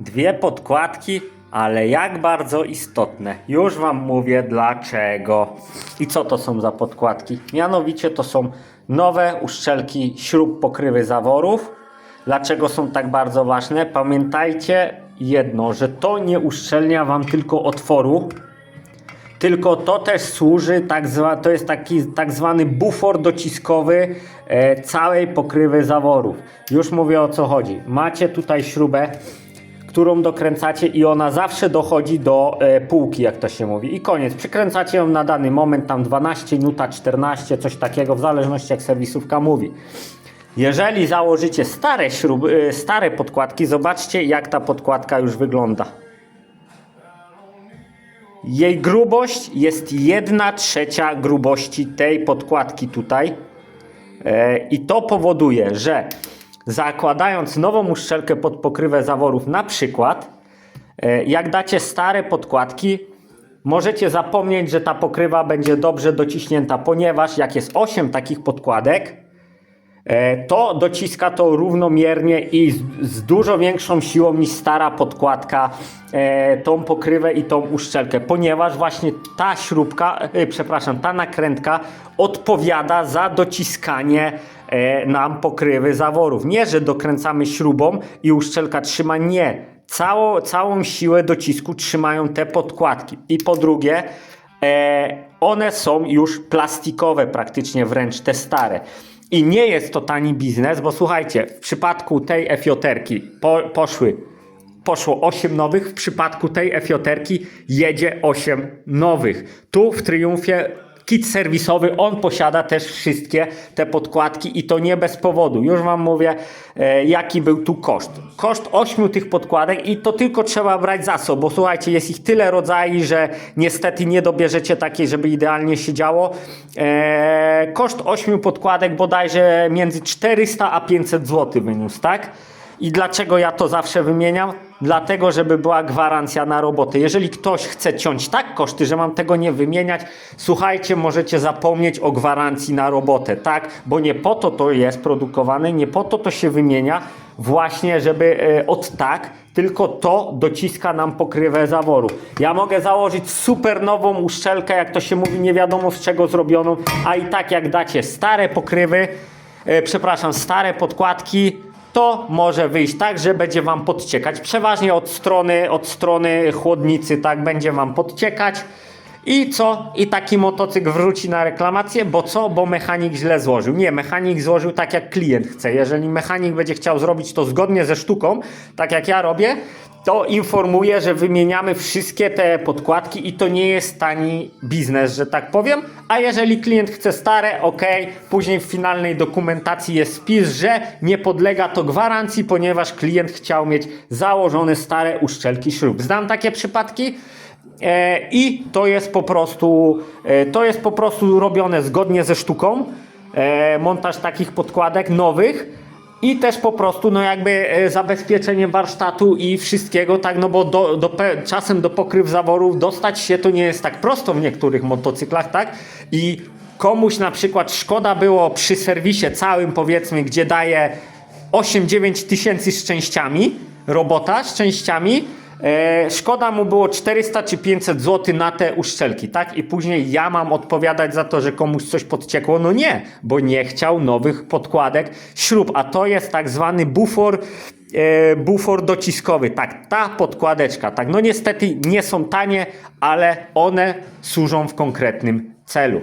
Dwie podkładki, ale jak bardzo istotne. Już Wam mówię dlaczego. I co to są za podkładki? Mianowicie to są nowe uszczelki śrub pokrywy zaworów. Dlaczego są tak bardzo ważne? Pamiętajcie jedno, że to nie uszczelnia Wam tylko otworu, tylko to też służy, tak zwa, to jest taki tak zwany bufor dociskowy e, całej pokrywy zaworów. Już mówię o co chodzi. Macie tutaj śrubę, którą dokręcacie i ona zawsze dochodzi do e, półki, jak to się mówi. I koniec. Przykręcacie ją na dany moment, tam 12 nuta, 14, coś takiego, w zależności jak serwisówka mówi. Jeżeli założycie stare śruby, e, stare podkładki, zobaczcie jak ta podkładka już wygląda. Jej grubość jest 1 trzecia grubości tej podkładki tutaj. E, I to powoduje, że zakładając nową uszczelkę pod pokrywę zaworów, na przykład, e, jak dacie stare podkładki, możecie zapomnieć, że ta pokrywa będzie dobrze dociśnięta, ponieważ jak jest 8 takich podkładek, to dociska to równomiernie i z, dużo większą siłą niż stara podkładka e, tą pokrywę i tą uszczelkę, ponieważ właśnie ta śrubka, e, przepraszam, ta nakrętka odpowiada za dociskanie e, nam pokrywy zaworów. Nie, że dokręcamy śrubą i uszczelka trzyma, nie. Cało, całą siłę docisku trzymają te podkładki. I po drugie, e, one są już plastikowe praktycznie wręcz, te stare. I nie jest to tani biznes, bo słuchajcie, w przypadku tej efioterki po, poszły, poszło 8 nowych, w przypadku tej efioterki jedzie 8 nowych. Tu w Triumfie kit serwisowy, on posiada też wszystkie te podkładki i to nie bez powodu. Już Wam mówię, e, jaki był tu koszt. Koszt 8 tych podkładek i to tylko trzeba brać za sobą, bo słuchajcie, jest ich tyle rodzajów, że niestety nie dobierzecie takiej, żeby idealnie się działo. E, koszt 8 podkładek bodajże między 400 a 500 zł wyniósł, tak? I dlaczego ja to zawsze wymieniam? Dlatego, żeby była gwarancja na robotę. Jeżeli ktoś chce ciąć tak koszty, że mam tego nie wymieniać, słuchajcie, możecie zapomnieć o gwarancji na robotę, tak? Bo nie po to to jest produkowane, nie po to to się wymienia, właśnie żeby e, od tak, tylko to dociska nam pokrywę zaworu. Ja mogę założyć super nową uszczelkę, jak to się mówi, nie wiadomo z czego zrobioną, a i tak jak dacie stare pokrywy, e, przepraszam, stare podkładki, to może wyjść tak, że będzie Wam podciekać. Przeważnie od strony, od strony chłodnicy, tak, będzie Wam podciekać. I co? I taki motocykl wróci na reklamację, bo co? Bo mechanik źle złożył. Nie, mechanik złożył tak jak klient chce. Jeżeli mechanik będzie chciał zrobić to zgodnie ze sztuką, tak jak ja robię, to informuję, że wymieniamy wszystkie te podkładki i to nie jest tani biznes, że tak powiem. A jeżeli klient chce stare, ok, później w finalnej dokumentacji jest spis, że nie podlega to gwarancji, ponieważ klient chciał mieć założone stare uszczelki śrub. Znam takie przypadki. E, I to jest po prostu e, to jest po prostu robione zgodnie ze sztuką. E, montaż takich podkładek nowych i też po prostu no jakby zabezpieczenie warsztatu i wszystkiego, tak, no bo do, do, czasem do pokryw zaworów dostać się to nie jest tak prosto w niektórych motocyklach, tak? I komuś na przykład szkoda było przy serwisie całym powiedzmy, gdzie daje 8-9 tysięcy z częściami, robota z częściami, szkoda mu było 400 czy 500 zł na te uszczelki, tak? I później ja mam odpowiadać za to, że komuś coś podciekło? No nie, bo nie chciał nowych podkładek śrub, a to jest tak zwany bufor, e, bufor dociskowy. Tak, ta podkładeczka, tak? No niestety nie są tanie, ale one służą w konkretnym celu.